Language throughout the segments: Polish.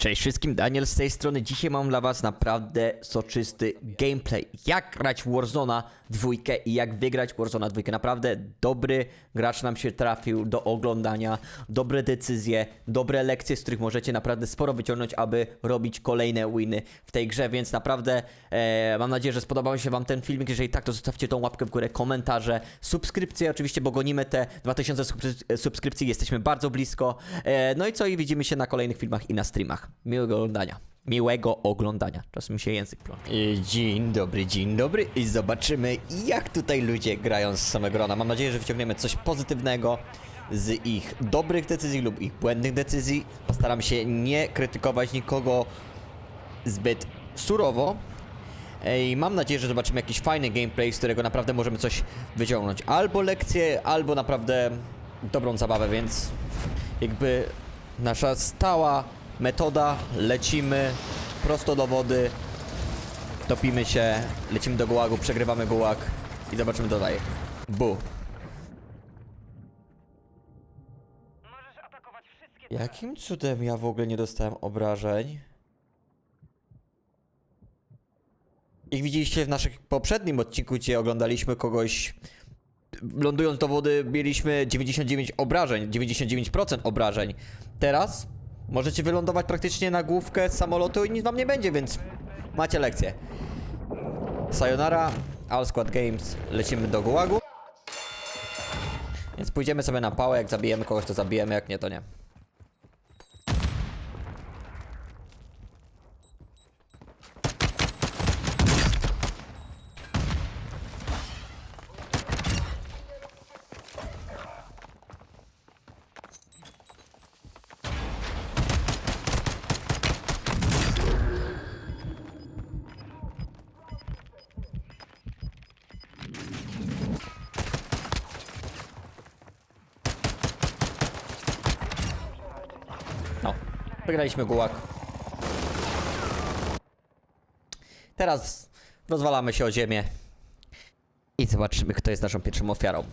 Cześć wszystkim, Daniel z tej strony. Dzisiaj mam dla was naprawdę soczysty gameplay. Jak grać Warzona dwójkę i jak wygrać Warzona dwójkę. Naprawdę dobry gracz nam się trafił do oglądania, dobre decyzje, dobre lekcje, z których możecie naprawdę sporo wyciągnąć, aby robić kolejne winy w tej grze, więc naprawdę e, mam nadzieję, że spodobał się wam ten filmik. Jeżeli tak, to zostawcie tą łapkę w górę, komentarze, subskrypcje oczywiście, bo gonimy te 2000 subskryp- subskrypcji, jesteśmy bardzo blisko. E, no i co, i widzimy się na kolejnych filmach i na streamach. Miłego oglądania. Miłego oglądania. Czasem mi się język plącze. Dzień dobry, dzień dobry i zobaczymy jak tutaj ludzie grają z samego rana. Mam nadzieję, że wyciągniemy coś pozytywnego z ich dobrych decyzji lub ich błędnych decyzji. Postaram się nie krytykować nikogo zbyt surowo. I mam nadzieję, że zobaczymy jakiś fajny gameplay, z którego naprawdę możemy coś wyciągnąć. Albo lekcję, albo naprawdę dobrą zabawę, więc jakby nasza stała metoda, lecimy prosto do wody, topimy się, lecimy do gułagu, przegrywamy gułag i zobaczymy dalej. Bu. Możesz atakować wszystkie Jakim cudem ja w ogóle nie dostałem obrażeń? Jak widzieliście w naszym poprzednim odcinku, gdzie oglądaliśmy kogoś lądując do wody, mieliśmy 99 obrażeń, 99% obrażeń. Teraz możecie wylądować praktycznie na główkę samolotu i nic wam nie będzie, więc macie lekcję. Sayonara, All Squad Games, lecimy do gułagu. Więc pójdziemy sobie na pałę, jak zabijemy kogoś, to zabijemy, jak nie, to nie. No, wygraliśmy gułak. Teraz rozwalamy się o ziemię i zobaczymy, kto jest naszą pierwszą ofiarą.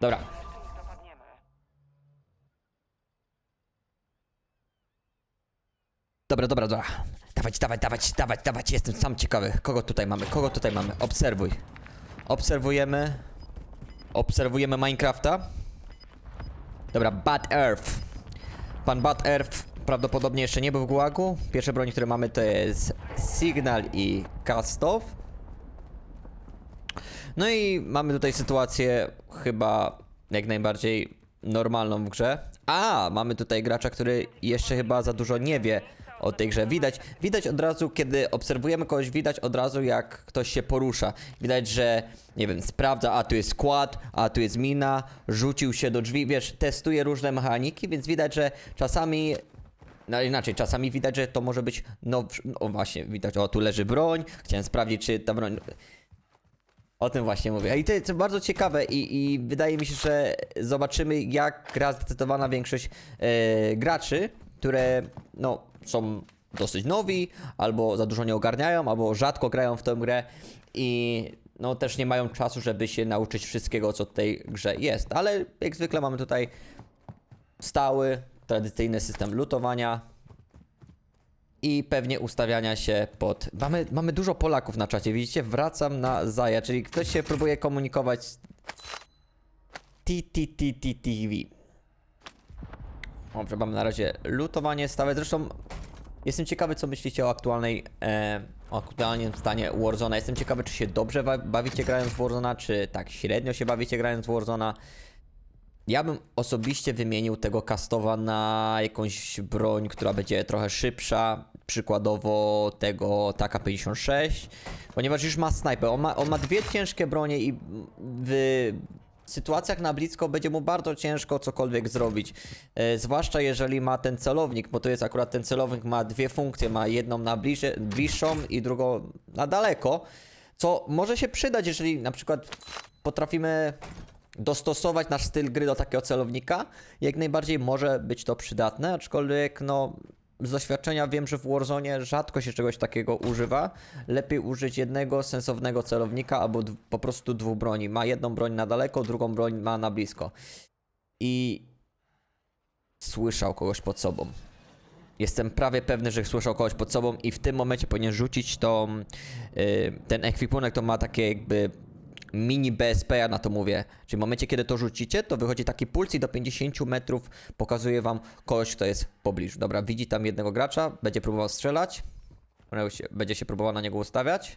Dobra. Dobra, dobra, dobra. Dawać, dawać, dawać, dawać, dawać. Jestem sam ciekawy. Kogo tutaj mamy? Kogo tutaj mamy? Obserwuj. Obserwujemy. Obserwujemy Minecrafta. Dobra, Bad Earth. Pan Bad Earth prawdopodobnie jeszcze nie był w gułagu. Pierwsze broni, które mamy to jest Signal i Castoff. No i mamy tutaj sytuację chyba jak najbardziej normalną w grze. A, mamy tutaj gracza, który jeszcze chyba za dużo nie wie o tej grze. Widać, widać od razu, kiedy obserwujemy kogoś, widać od razu, jak ktoś się porusza. Widać, że, nie wiem, sprawdza, a tu jest skład, a tu jest mina, rzucił się do drzwi, wiesz, testuje różne mechaniki, więc widać, że czasami no inaczej, czasami widać, że to może być, no, właśnie, widać, o tu leży broń, chciałem sprawdzić, czy ta broń, o tym właśnie mówię. I to jest bardzo ciekawe i, i wydaje mi się, że zobaczymy jak gra zdecydowana większość e, graczy, które no, są dosyć nowi, albo za dużo nie ogarniają, albo rzadko grają w tę grę i no też nie mają czasu, żeby się nauczyć wszystkiego, co w tej grze jest. Ale jak zwykle mamy tutaj stały, tradycyjny system lutowania, i pewnie ustawiania się pod. Mamy, mamy dużo Polaków na czacie, widzicie? Wracam na Zaja, czyli ktoś się próbuje komunikować TTTTTV. Dobrze, mamy na razie lutowanie stałe. Zresztą jestem ciekawy, co myślicie o aktualnej, e, o aktualnym stanie Warzona. Jestem ciekawy, czy się dobrze bawicie grając w Warzona, czy tak średnio się bawicie grając w Warzona. Ja bym osobiście wymienił tego kastowa na jakąś broń, która będzie trochę szybsza. Przykładowo tego Taka 56, ponieważ już ma snajper. On ma, on ma dwie ciężkie bronie i w sytuacjach na blisko będzie mu bardzo ciężko cokolwiek zrobić. E, zwłaszcza jeżeli ma ten celownik, bo to jest akurat ten celownik ma dwie funkcje. Ma jedną na bliżej, bliższą i drugą na daleko. Co może się przydać, jeżeli na przykład potrafimy dostosować nasz styl gry do takiego celownika, jak najbardziej może być to przydatne, aczkolwiek no z doświadczenia wiem, że w Warzone rzadko się czegoś takiego używa. Lepiej użyć jednego sensownego celownika albo po prostu dwóch broni. Ma jedną broń na daleko, drugą broń ma na blisko. I słyszał kogoś pod sobą. Jestem prawie pewny, że słyszał kogoś pod sobą i w tym momencie powinien rzucić tą, y, ten ekwipunek, to ma takie jakby mini BSP, ja na to mówię. Czyli w momencie, kiedy to rzucicie, to wychodzi taki puls i do 50 metrów pokazuje wam kogoś, kto jest w pobliżu. Dobra, widzi tam jednego gracza, będzie próbował strzelać, będzie się próbował na niego ustawiać.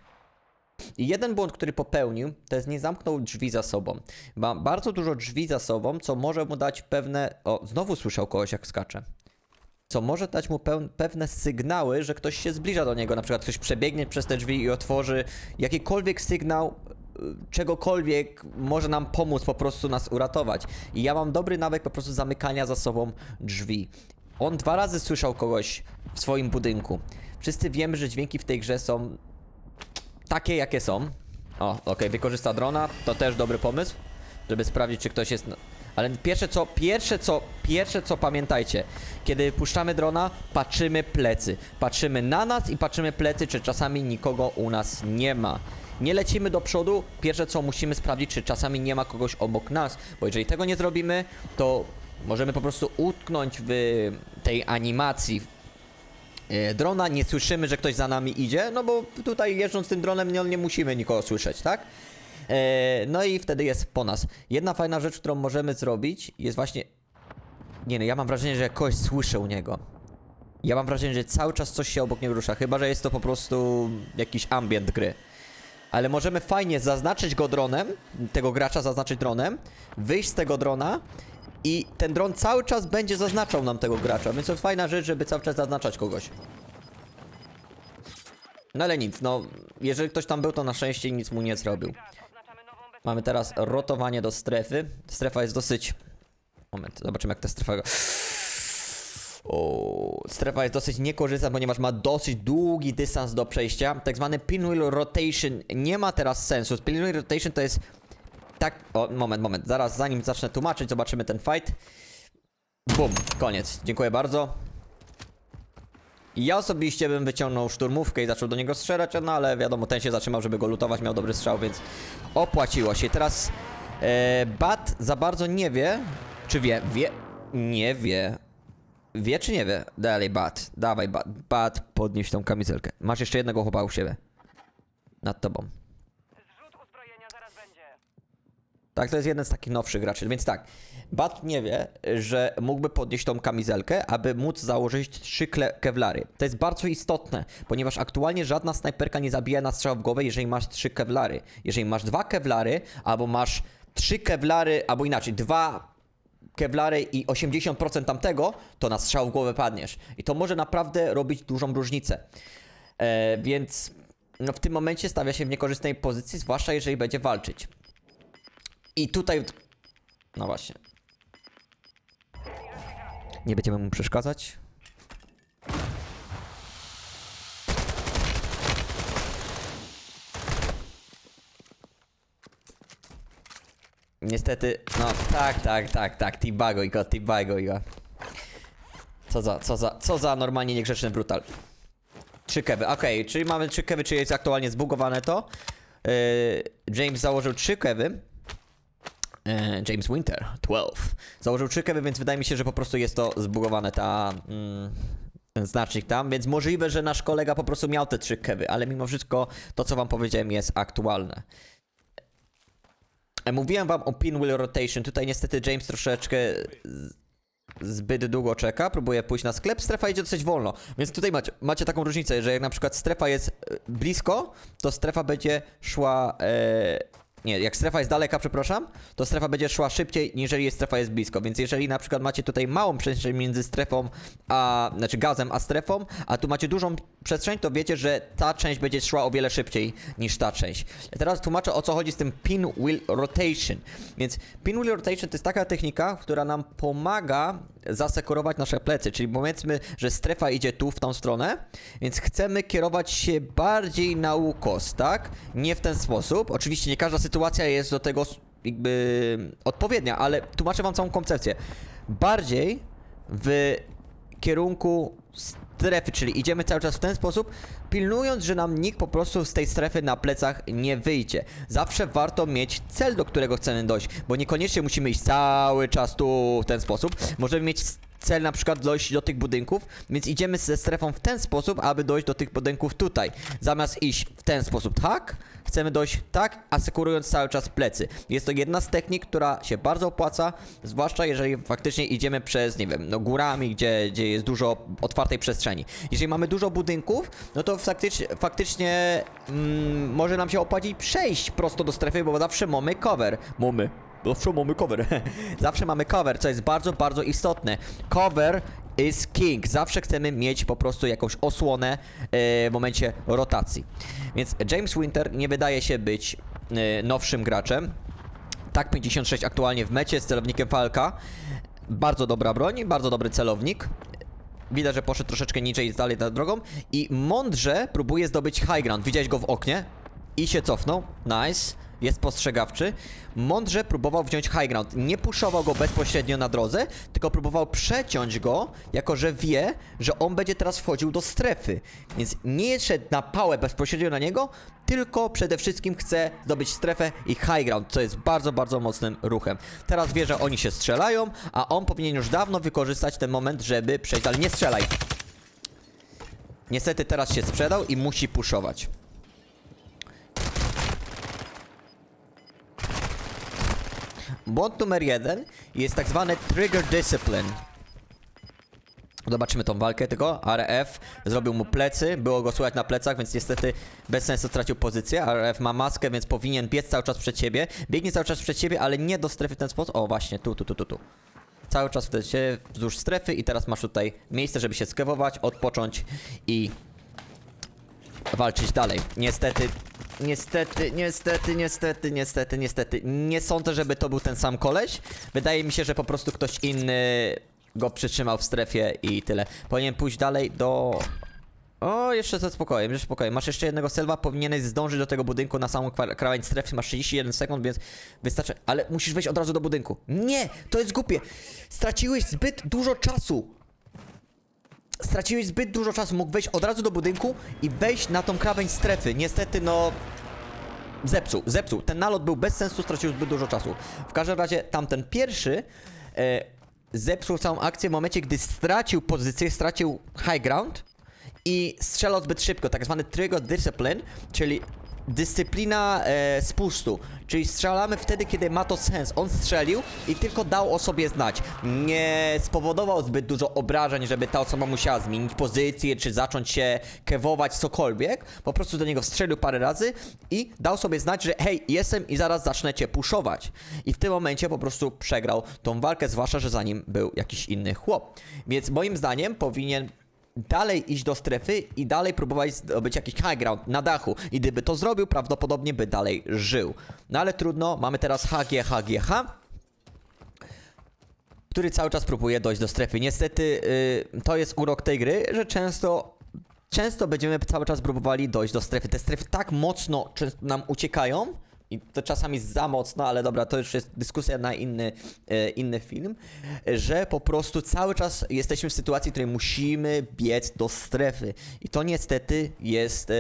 I jeden błąd, który popełnił, to jest nie zamknął drzwi za sobą. Ma bardzo dużo drzwi za sobą, co może mu dać pewne... O, znowu słyszał kogoś jak skacze. Co może dać mu pewne sygnały, że ktoś się zbliża do niego. Na przykład ktoś przebiegnie przez te drzwi i otworzy jakikolwiek sygnał, czegokolwiek może nam pomóc, po prostu nas uratować. I ja mam dobry nawyk po prostu zamykania za sobą drzwi. On dwa razy słyszał kogoś w swoim budynku. Wszyscy wiemy, że dźwięki w tej grze są takie, jakie są. O, okej, wykorzysta drona, to też dobry pomysł, żeby sprawdzić, czy ktoś jest... Ale pierwsze co, pierwsze co, pierwsze co pamiętajcie, kiedy puszczamy drona, patrzymy plecy. Patrzymy na nas i patrzymy plecy, czy czasami nikogo u nas nie ma. Nie lecimy do przodu, pierwsze co musimy sprawdzić, czy czasami nie ma kogoś obok nas, bo jeżeli tego nie zrobimy, to możemy po prostu utknąć w tej animacji, e, drona, nie słyszymy, że ktoś za nami idzie, no bo tutaj jeżdżąc tym dronem nie, nie musimy nikogo słyszeć, tak? E, no i wtedy jest po nas. Jedna fajna rzecz, którą możemy zrobić jest właśnie... Nie no, ja mam wrażenie, że jak kogoś słyszę u niego. Ja mam wrażenie, że cały czas coś się obok niego rusza, chyba że jest to po prostu jakiś ambient gry. Ale możemy fajnie zaznaczyć go dronem, tego gracza zaznaczyć dronem, wyjść z tego drona i ten dron cały czas będzie zaznaczał nam tego gracza, więc to jest fajna rzecz, żeby cały czas zaznaczać kogoś. No ale nic, no, jeżeli ktoś tam był, to na szczęście nic mu nie zrobił. Mamy teraz rotowanie do strefy. Strefa jest dosyć... Moment, zobaczymy jak ta strefa... O, strefa jest dosyć niekorzystna, ponieważ ma dosyć długi dystans do przejścia. Tak zwany pinwheel rotation nie ma teraz sensu. Pinwheel rotation to jest... Tak... O, moment, moment. Zaraz, zanim zacznę tłumaczyć, zobaczymy ten fight. Bum, koniec. Dziękuję bardzo. Ja osobiście bym wyciągnął szturmówkę i zaczął do niego strzelać, no ale wiadomo, ten się zatrzymał, żeby go lutować, miał dobry strzał, więc opłaciło się. Teraz e, Bat za bardzo nie wie, czy wie, wie, nie wie. Wie czy nie wie? Dalej Bat, dawaj Bat, Bat, podnieś tą kamizelkę. Masz jeszcze jednego chłopa u siebie. Nad tobą. Zrzut uzbrojenia zaraz będzie. Tak, to jest jeden z takich nowszych graczy, więc tak. Bat nie wie, że mógłby podnieść tą kamizelkę, aby móc założyć trzy kewlary. To jest bardzo istotne, ponieważ aktualnie żadna snajperka nie zabija na strzał w głowę, jeżeli masz trzy kewlary. Jeżeli masz dwa kewlary, albo masz trzy kewlary, albo inaczej, dwa kewlary i 80% tamtego, to na strzał w głowę padniesz. I to może naprawdę robić dużą różnicę. E, więc no, w tym momencie stawia się w niekorzystnej pozycji, zwłaszcza jeżeli będzie walczyć. I tutaj. No właśnie. Nie będziemy mu przeszkadzać. Niestety, no tak, tak, tak, tak, teabaguj go, teabaguj go. Co za, co za, co za normalnie niegrzeczny brutal. Trzy kewy, okej, czyli mamy trzy kewy, czyli jest aktualnie zbugowane to. Yy, James założył trzy kewy. E, James Winter, 12. Założył trzy kewy, więc wydaje mi się, że po prostu jest to zbugowane ta, mm, ten znacznik tam, więc możliwe, że nasz kolega po prostu miał te trzy kewy, ale mimo wszystko to, co wam powiedziałem, jest aktualne. E, Mówiłem wam o pinwheel rotation, tutaj niestety James troszeczkę zbyt długo czeka, próbuje pójść na sklep, strefa idzie dosyć wolno, więc tutaj macie, macie taką różnicę, że jak na przykład strefa jest e, blisko, to strefa będzie szła, e, nie, jak strefa jest daleka, przepraszam, to strefa będzie szła szybciej, niżeli strefa jest blisko, więc jeżeli na przykład macie tutaj małą przestrzeń między strefą, a, znaczy gazem a strefą, a tu macie dużą przestrzeń, to wiecie, że ta część będzie szła o wiele szybciej niż ta część. Teraz tłumaczę o co chodzi z tym pinwheel rotation. Więc pinwheel rotation to jest taka technika, która nam pomaga zasekurować nasze plecy, czyli powiedzmy, że strefa idzie tu w tą stronę, więc chcemy kierować się bardziej na ukos, tak? Nie w ten sposób. Oczywiście nie każda sytuacja jest do tego jakby odpowiednia, ale tłumaczę wam całą koncepcję. Bardziej w kierunku strefy, czyli idziemy cały czas w ten sposób, pilnując, że nam nikt po prostu z tej strefy na plecach nie wyjdzie. Zawsze warto mieć cel, do którego chcemy dojść, bo niekoniecznie musimy iść cały czas tu w ten sposób. Możemy mieć cel na przykład dojść do tych budynków, więc idziemy ze strefą w ten sposób, aby dojść do tych budynków tutaj. Zamiast iść w ten sposób tak, chcemy dojść tak, asekurując cały czas plecy. Jest to jedna z technik, która się bardzo opłaca, zwłaszcza jeżeli faktycznie idziemy przez, nie wiem, no górami, gdzie, gdzie jest dużo otwartej przestrzeni. Jeżeli mamy dużo budynków, no to faktycznie, faktycznie mm, może nam się opłacić przejść prosto do strefy, bo zawsze mamy cover. Mamy. Zawsze mamy cover. Zawsze mamy cover, co jest bardzo, bardzo istotne. Cover is king. Zawsze chcemy mieć po prostu jakąś osłonę e, w momencie rotacji. Więc James Winter nie wydaje się być e, nowszym graczem. Tak 56 aktualnie w mecie z celownikiem Falka. Bardzo dobra broń, bardzo dobry celownik. Widać, że poszedł troszeczkę niżej dalej tą drogą i mądrze próbuje zdobyć high ground. Widziałeś go w oknie i się cofnął. Nice. Jest postrzegawczy. Mądrze próbował wziąć high ground. Nie puszował go bezpośrednio na drodze, tylko próbował przeciąć go, jako że wie, że on będzie teraz wchodził do strefy. Więc nie szedł na pałę bezpośrednio na niego, tylko przede wszystkim chce zdobyć strefę i high ground, co jest bardzo, bardzo mocnym ruchem. Teraz wie, że oni się strzelają, a on powinien już dawno wykorzystać ten moment, żeby przejść, ale nie strzelaj. Niestety teraz się sprzedał i musi puszować. Błąd numer jeden jest tak zwany trigger discipline. Zobaczymy tą walkę tylko. RF zrobił mu plecy, było go słychać na plecach, więc niestety bez sensu stracił pozycję. RF ma maskę, więc powinien biec cały czas przed siebie. Biegnie cały czas przed siebie, ale nie do strefy w ten sposób. O, właśnie, tu, tu, tu, tu, tu. Cały czas wtedy się wzdłuż strefy i teraz masz tutaj miejsce, żeby się skewować, odpocząć i walczyć dalej. Niestety, niestety, niestety, niestety, niestety, niestety. Nie sądzę, żeby to był ten sam koleś. Wydaje mi się, że po prostu ktoś inny go przytrzymał w strefie i tyle. Powinien pójść dalej do... O, jeszcze ze spokojem, jeszcze spokojem. Masz jeszcze jednego selwa, powinieneś zdążyć do tego budynku na samą krawędź strefy. Masz 31 sekund, więc wystarczy. Ale musisz wejść od razu do budynku. Nie! To jest głupie! Straciłeś zbyt dużo czasu! Straciłeś zbyt dużo czasu, mógł wejść od razu do budynku i wejść na tą krawędź strefy. Niestety, no... Zepsuł, zepsuł. Ten nalot był bez sensu, stracił zbyt dużo czasu. W każdym razie tamten pierwszy e, zepsuł całą akcję w momencie, gdy stracił pozycję, stracił high ground i strzelał zbyt szybko, tak zwany trigger discipline, czyli dyscyplina e, spustu, czyli strzelamy wtedy, kiedy ma to sens. On strzelił i tylko dał o sobie znać. Nie spowodował zbyt dużo obrażeń, żeby ta osoba musiała zmienić pozycję, czy zacząć się kewować, cokolwiek. Po prostu do niego strzelił parę razy i dał sobie znać, że hej, jestem i zaraz zacznę cię puszować. I w tym momencie po prostu przegrał tą walkę, zwłaszcza, że za nim był jakiś inny chłop. Więc moim zdaniem powinien dalej iść do strefy i dalej próbować zdobyć jakiś high ground na dachu. I gdyby to zrobił, prawdopodobnie by dalej żył. No ale trudno, mamy teraz HG, HGH który cały czas próbuje dojść do strefy. Niestety yy, to jest urok tej gry, że często często będziemy cały czas próbowali dojść do strefy. Te strefy tak mocno nam uciekają i to czasami za mocno, ale dobra, to już jest dyskusja na inny, e, inny film, że po prostu cały czas jesteśmy w sytuacji, w której musimy biec do strefy. I to niestety jest... E,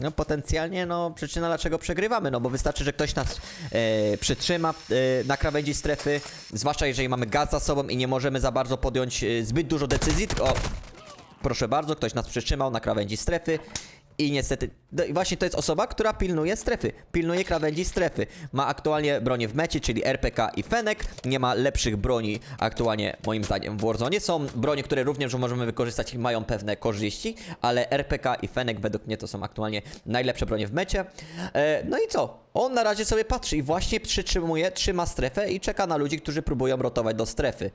no potencjalnie no przyczyna dlaczego przegrywamy, no bo wystarczy, że ktoś nas e, przytrzyma e, na krawędzi strefy, zwłaszcza jeżeli mamy gaz za sobą i nie możemy za bardzo podjąć e, zbyt dużo decyzji, tylko proszę bardzo, ktoś nas przytrzymał na krawędzi strefy i niestety, no i właśnie to jest osoba, która pilnuje strefy, pilnuje krawędzi strefy. Ma aktualnie bronię w mecie, czyli RPK i Fenek, nie ma lepszych broni aktualnie moim zdaniem w Warzone. Są bronie, które również możemy wykorzystać i mają pewne korzyści, ale RPK i Fenek według mnie to są aktualnie najlepsze bronie w mecie. E, no i co? On na razie sobie patrzy i właśnie przytrzymuje, trzyma strefę i czeka na ludzi, którzy próbują rotować do strefy.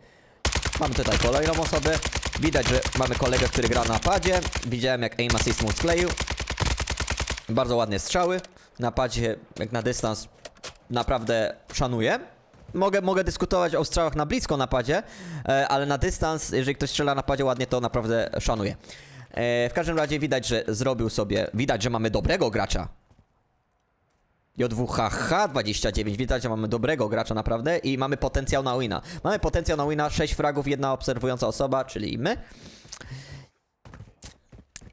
Mamy tutaj kolejną osobę. Widać, że mamy kolegę, który gra na padzie. Widziałem jak aim assist mu skleił. Bardzo ładne strzały. Na padzie, jak na dystans, naprawdę szanuję. Mogę, mogę dyskutować o strzałach na blisko na padzie, e, ale na dystans, jeżeli ktoś strzela na padzie ładnie, to naprawdę szanuję. E, w każdym razie widać, że zrobił sobie, widać, że mamy dobrego gracza. J2HH29, widać, że mamy dobrego gracza naprawdę i mamy potencjał na wina. Mamy potencjał na wina, 6 fragów, jedna obserwująca osoba, czyli my.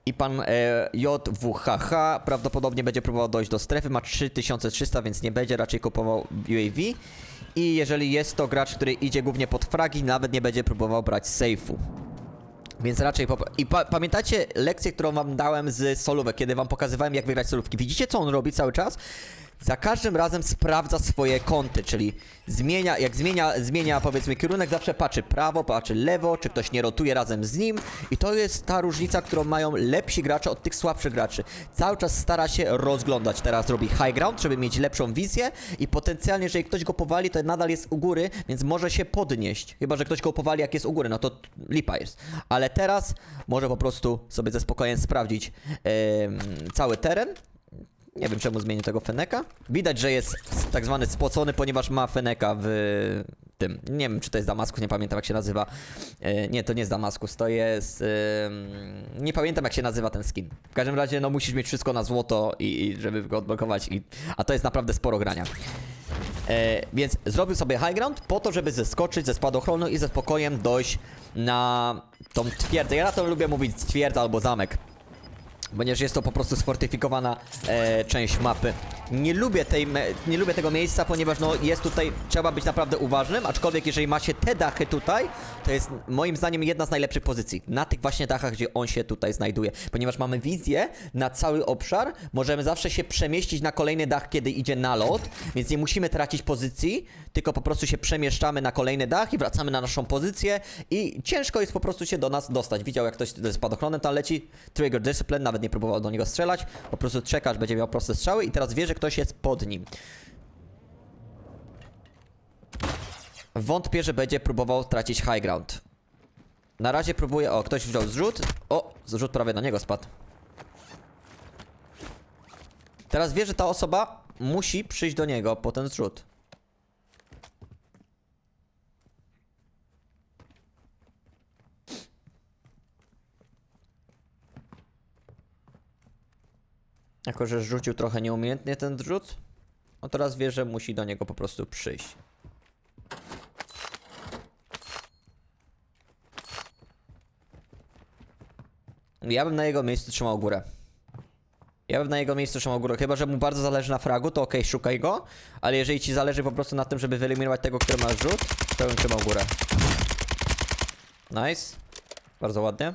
I pan e, JWHH prawdopodobnie będzie próbował dojść do strefy, ma 3300, więc nie będzie raczej kupował UAV. I jeżeli jest to gracz, który idzie głównie pod fragi, nawet nie będzie próbował brać safe'u. Więc raczej. I pa pamiętacie lekcję, którą wam dałem z solówek, kiedy wam pokazywałem jak wygrać solówki? Widzicie co on robi cały czas? Za każdym razem sprawdza swoje kąty, czyli zmienia, jak zmienia, zmienia powiedzmy kierunek, zawsze patrzy prawo, patrzy lewo, czy ktoś nie rotuje razem z nim i to jest ta różnica, którą mają lepsi gracze od tych słabszych graczy. Cały czas stara się rozglądać, teraz robi high ground, żeby mieć lepszą wizję i potencjalnie, jeżeli ktoś go powali, to nadal jest u góry, więc może się podnieść. Chyba, że ktoś go powali jak jest u góry, no to lipa jest. Ale teraz może po prostu sobie ze spokojem sprawdzić em, cały teren, nie wiem czemu zmienił tego Feneka. Widać, że jest tak zwany spocony, ponieważ ma Feneka w tym. Nie wiem, czy to jest Damaskus, nie pamiętam jak się nazywa. E, nie, to nie jest Damaskus, to jest. nie pamiętam jak się nazywa ten skin. W każdym razie, no musisz mieć wszystko na złoto i, i żeby go odblokować. I, a to jest naprawdę sporo grania. E, więc zrobił sobie high ground po to, żeby zeskoczyć ze spadochronu i ze spokojem dojść na tą twierdzę. Ja na to lubię mówić twierdza albo zamek. Ponieważ jest to po prostu sfortyfikowana e, część mapy. Nie lubię, tej, nie lubię tego miejsca, ponieważ no, jest tutaj, trzeba być naprawdę uważnym, aczkolwiek jeżeli macie te dachy tutaj, to jest moim zdaniem jedna z najlepszych pozycji. Na tych właśnie dachach, gdzie on się tutaj znajduje. Ponieważ mamy wizję na cały obszar, możemy zawsze się przemieścić na kolejny dach, kiedy idzie nalot, więc nie musimy tracić pozycji, tylko po prostu się przemieszczamy na kolejny dach i wracamy na naszą pozycję i ciężko jest po prostu się do nas dostać. Widział jak ktoś ze spadochronem tam leci, trigger discipline, nawet nie próbował do niego strzelać, po prostu czeka, aż będzie miał proste strzały i teraz wie, że ktoś jest pod nim. Wątpię, że będzie próbował tracić high ground. Na razie próbuje, o, ktoś wziął zrzut, o, zrzut prawie na niego spadł. Teraz wie, że ta osoba musi przyjść do niego po ten zrzut. Jako, że rzucił trochę nieumiejętnie ten zrzut, no teraz wie, że musi do niego po prostu przyjść. Ja bym na jego miejscu trzymał górę. Ja bym na jego miejscu trzymał górę. Chyba, że mu bardzo zależy na fragu, to okej, szukaj go. Ale jeżeli ci zależy po prostu na tym, żeby wyeliminować tego, który ma rzut, to bym trzymał górę. Nice. Bardzo ładnie.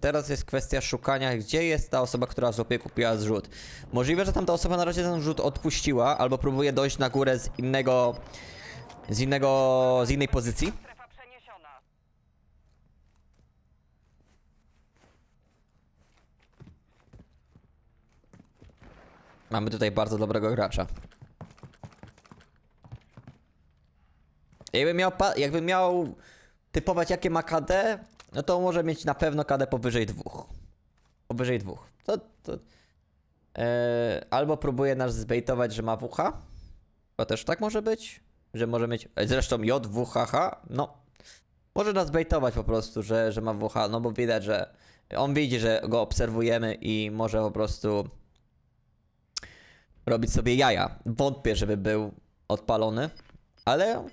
Teraz jest kwestia szukania, gdzie jest ta osoba, która sobie kupiła zrzut. Możliwe, że tamta osoba na razie ten rzut odpuściła, albo próbuje dojść na górę z innego. z innego. z innej pozycji. Mamy tutaj bardzo dobrego gracza. Jakbym miał, jakbym miał typować jakie ma KD, no to może mieć na pewno KD powyżej dwóch. Powyżej dwóch. To, to, e, albo próbuje nas zbejtować, że ma WH. To też tak może być, że może mieć. e, Zresztą JWHH, no. Może nas bejtować po prostu, że, że ma WH, no bo widać, że on widzi, że go obserwujemy i może po prostu robić sobie jaja. Wątpię, żeby był odpalony, ale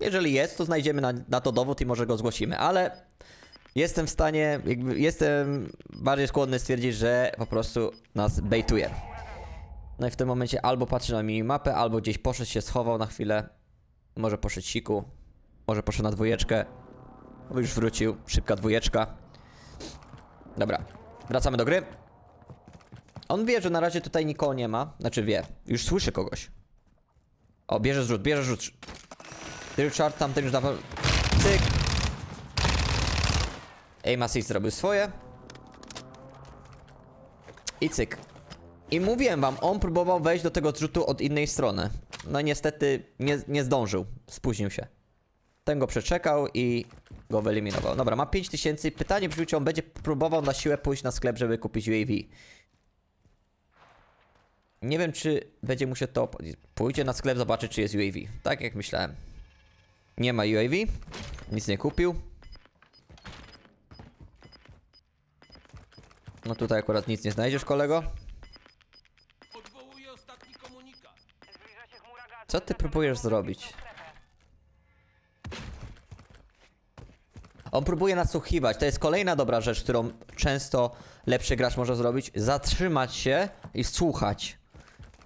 jeżeli jest, to znajdziemy na, na to dowód i może go zgłosimy, ale jestem w stanie, jakby jestem bardziej skłonny stwierdzić, że po prostu nas bejtuje. No i w tym momencie albo patrzy na minimapę, albo gdzieś poszedł się, schował na chwilę, może poszedł siku, może poszedł na dwójeczkę, bo już wrócił, szybka dwójeczka. Dobra, wracamy do gry. On wie, że na razie tutaj nikogo nie ma. Znaczy wie, już słyszy kogoś. O, bierze zrzut, bierze zrzut. Richard tamten już dawno... Cyk. Aim assist zrobił swoje. I cyk. I mówiłem wam, on próbował wejść do tego zrzutu od innej strony. No niestety nie, nie zdążył, spóźnił się. Ten go przeczekał i go wyeliminował. Dobra, ma 5000. Pytanie brzmi, czy on będzie próbował na siłę pójść na sklep, żeby kupić UAV. Nie wiem, czy będzie mu się to. Pójdzie na sklep, zobaczy, czy jest UAV. Tak jak myślałem. Nie ma UAV. Nic nie kupił. No tutaj akurat nic nie znajdziesz, kolego. Co ty próbujesz zrobić? On próbuje nasłuchiwać. To jest kolejna dobra rzecz, którą często lepszy gracz może zrobić. Zatrzymać się i słuchać.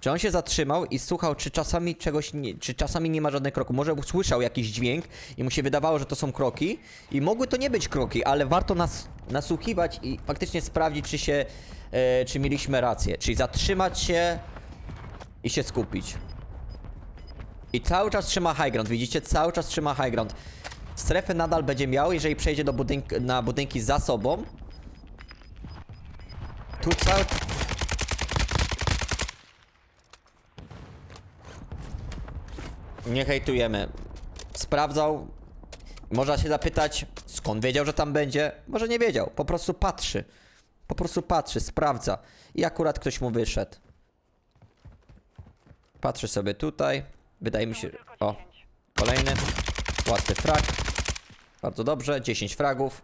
Czy on się zatrzymał i słuchał, czy czasami czegoś, nie, czy czasami nie ma żadnych kroków. Może usłyszał jakiś dźwięk i mu się wydawało, że to są kroki i mogły to nie być kroki, ale warto nas nasłuchiwać i faktycznie sprawdzić, czy się, e, czy mieliśmy rację. Czyli zatrzymać się i się skupić. I cały czas trzyma high ground, widzicie? Cały czas trzyma high ground. Strefę nadal będzie miał, jeżeli przejdzie do budynk na budynki za sobą. Tu cały... Nie hejtujemy. Sprawdzał. Można się zapytać, skąd wiedział, że tam będzie? Może nie wiedział, po prostu patrzy. Po prostu patrzy, sprawdza. I akurat ktoś mu wyszedł. Patrzy sobie tutaj. Wydaje mi się. O, 10. kolejny. Łatwy frag. Bardzo dobrze, 10 fragów.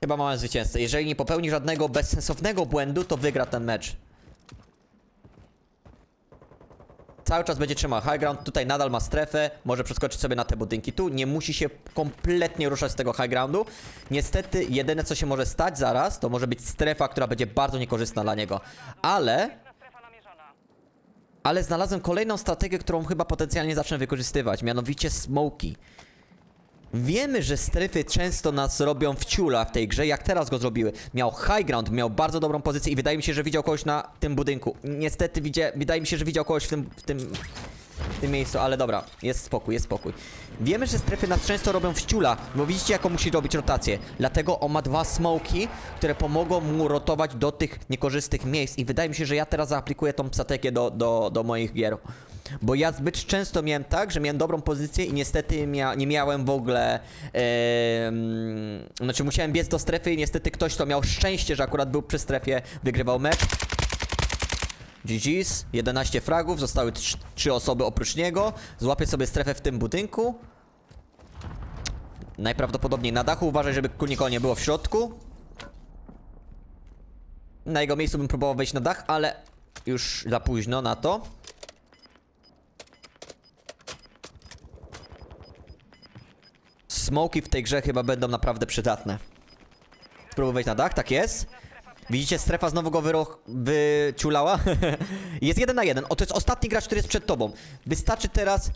Chyba mamy zwycięzcę. Jeżeli nie popełni żadnego bezsensownego błędu, to wygra ten mecz. Cały czas będzie trzymał high ground, tutaj nadal ma strefę, może przeskoczyć sobie na te budynki tu, nie musi się kompletnie ruszać z tego high groundu. Niestety, jedyne co się może stać zaraz, to może być strefa, która będzie bardzo niekorzystna dla niego. Ale ale znalazłem kolejną strategię, którą chyba potencjalnie zacznę wykorzystywać, mianowicie smoki. Wiemy, że strefy często nas robią w ciula w tej grze, jak teraz go zrobiły. Miał high ground, miał bardzo dobrą pozycję i wydaje mi się, że widział kogoś na tym budynku. Niestety wydaje mi się, że widział kogoś w tym, w tym, w tym miejscu, ale dobra, jest spokój, jest spokój. Wiemy, że strefy nas często robią w ciula, bo widzicie jaką musi robić rotację. Dlatego on ma dwa smoki, które pomogą mu rotować do tych niekorzystnych miejsc i wydaje mi się, że ja teraz zaaplikuję tą strategię do, do, do moich gier. Bo ja zbyt często miałem tak, że miałem dobrą pozycję i niestety mia nie miałem w ogóle. em, znaczy, musiałem biec do strefy i niestety ktoś, kto miał szczęście, że akurat był przy strefie, wygrywał mecz. GG's, 11 fragów, zostały 3 osoby oprócz niego. Złapię sobie strefę w tym budynku. Najprawdopodobniej na dachu. Uważaj, żeby nikogo nie było w środku. Na jego miejscu bym próbował wejść na dach, ale już za późno na to. Smoki w tej grze chyba będą naprawdę przydatne. Spróbuj wejść na dach, tak jest. Widzicie, strefa znowu go wyroch, wyciulała. jest jeden na jeden. O, to jest ostatni gracz, który jest przed tobą. Wystarczy teraz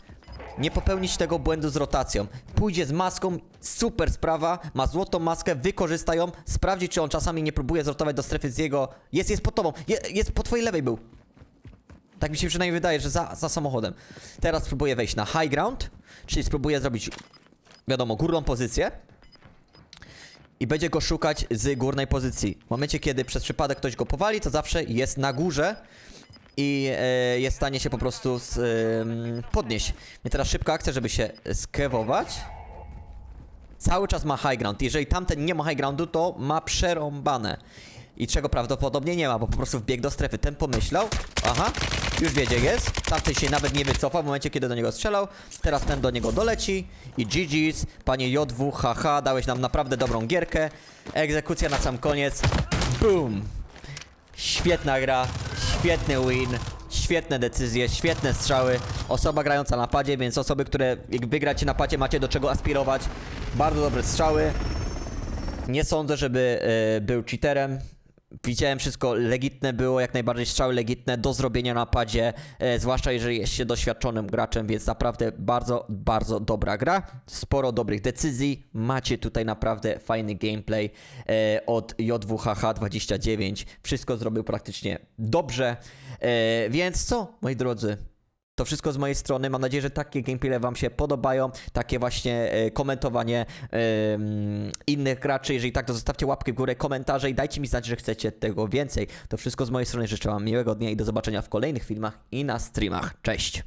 nie popełnić tego błędu z rotacją. Pójdzie z maską, super sprawa, ma złotą maskę, wykorzysta ją, sprawdzi, czy on czasami nie próbuje zrotować do strefy z jego... Jest, jest pod tobą, Je, jest po twojej lewej był. Tak mi się przynajmniej wydaje, że za, za samochodem. Teraz spróbuję wejść na high ground, czyli spróbuję zrobić, wiadomo, górną pozycję. I będzie go szukać z górnej pozycji. W momencie, kiedy przez przypadek ktoś go powali, to zawsze jest na górze i e, jest w stanie się po prostu z, em, podnieść. I teraz szybka akcja, żeby się skewować. Cały czas ma high ground. Jeżeli tamten nie ma high groundu, to ma przerąbane. I czego prawdopodobnie nie ma, bo po prostu wbiegł do strefy. Ten pomyślał, aha, już wie jest. Tamten się nawet nie wycofał w momencie, kiedy do niego strzelał. Teraz ten do niego doleci i GG's, panie JW, haha, dałeś nam naprawdę dobrą gierkę. Egzekucja na sam koniec. Boom! Świetna gra, świetny win, świetne decyzje, świetne strzały. Osoba grająca na padzie, więc osoby, które jak wygracie na padzie, macie do czego aspirować. Bardzo dobre strzały. Nie sądzę, żeby e, był cheaterem. Widziałem wszystko legitne było, jak najbardziej strzały legitne do zrobienia na padzie, e, zwłaszcza jeżeli jest się doświadczonym graczem, więc naprawdę bardzo, bardzo dobra gra. Sporo dobrych decyzji, macie tutaj naprawdę fajny gameplay e, od JWHH29. Wszystko zrobił praktycznie dobrze, e, więc co, moi drodzy? To wszystko z mojej strony. Mam nadzieję, że takie gameplaye Wam się podobają. Takie właśnie e, komentowanie innych graczy. Jeżeli tak, to zostawcie łapkę w górę, komentarze i dajcie mi znać, że chcecie tego więcej. To wszystko z mojej strony. Życzę Wam miłego dnia i do zobaczenia w kolejnych filmach i na streamach. Cześć!